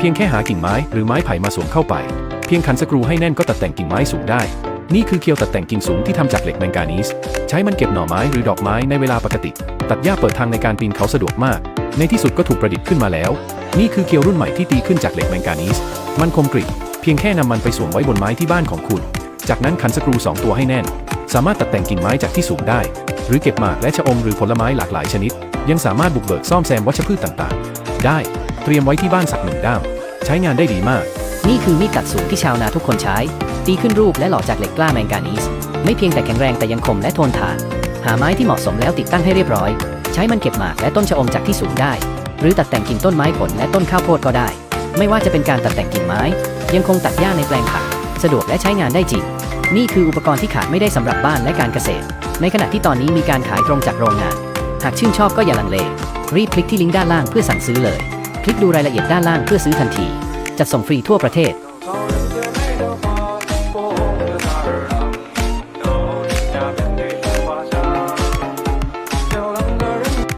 เพียงแค่หากิ่งไม้หรือไม้ไผ่มาสวมเข้าไป เพียงขันสกรูให้แน่นก็ตัดแต่งกิ่งไม้สูงได้ นี่คือเคียวตัดแต่งกิ่งสูงที่ทำจากเหล็กแมงกานีสใช้มันเก็บหน่อไม้หรือดอกไม้ในเวลาปกติ ตัดหญ้าเปิดทางในการปีนเขาสะดวกมาก ในที่สุดก็ถูกประดิษฐ์ขึ้นมาแล้ว นี่คือเคียวรุ่นใหม่ที่ตีขึ้นจากเหล็กแมงกานีสมันคมกริบเพียงแค่นำมันไปสวมไว้บนไม้ที่บ้านของคุณ จากนั้นขันสกรูสองตัวให้แน่น สามารถตัดแต่งกิ่งไม้จากที่สูงได้ หรือเก็บหมากและชะอมหรือผลไม้หลากหลายชนิด ยังสามารถบุกเบิกซ่อมแซมวัชพืชต่าง ๆ ได้ ตรียมไว้ที่บ้านสักหนึ่งด้าม ใช้งานได้ดีมาก นี่คือมีดตัดสูงที่ชาวนาทุกคนใช้ ตีขึ้นรูปและหล่อจากเหล็กกล้าแมงกานีสไม่เพียงแต่แข็งแรงแต่ยังคมและทนทาน หาไม้ที่เหมาะสมแล้วติดตั้งให้เรียบร้อย ใช้มันเก็บหมากและต้นชะอมจากที่สูงได้ หรือตัดแต่งกิ่งต้นไม้ผลและต้นข้าวโพดก็ได้ ไม่ว่าจะเป็นการตัดแต่งกิ่งไม้ ยังคงตัดหญ้าในแปลงผัก สะดวกและใช้งานได้จริง นี่คืออุปกรณ์ที่ขาดไม่ได้สำหรับบ้านและการเกษตร ในขณะที่ตอนนี้มีการขายตรงจากโรงงาน หากชื่นชอบก็อย่าลังเล รีบคลิกที่ลิงก์ด้านล่างเพื่อสั่งซื้อเลย ลิกดูรายละเอียดด้านล่างเพื่อซื้อทันที จัดส่งฟรีทั่วประเทศ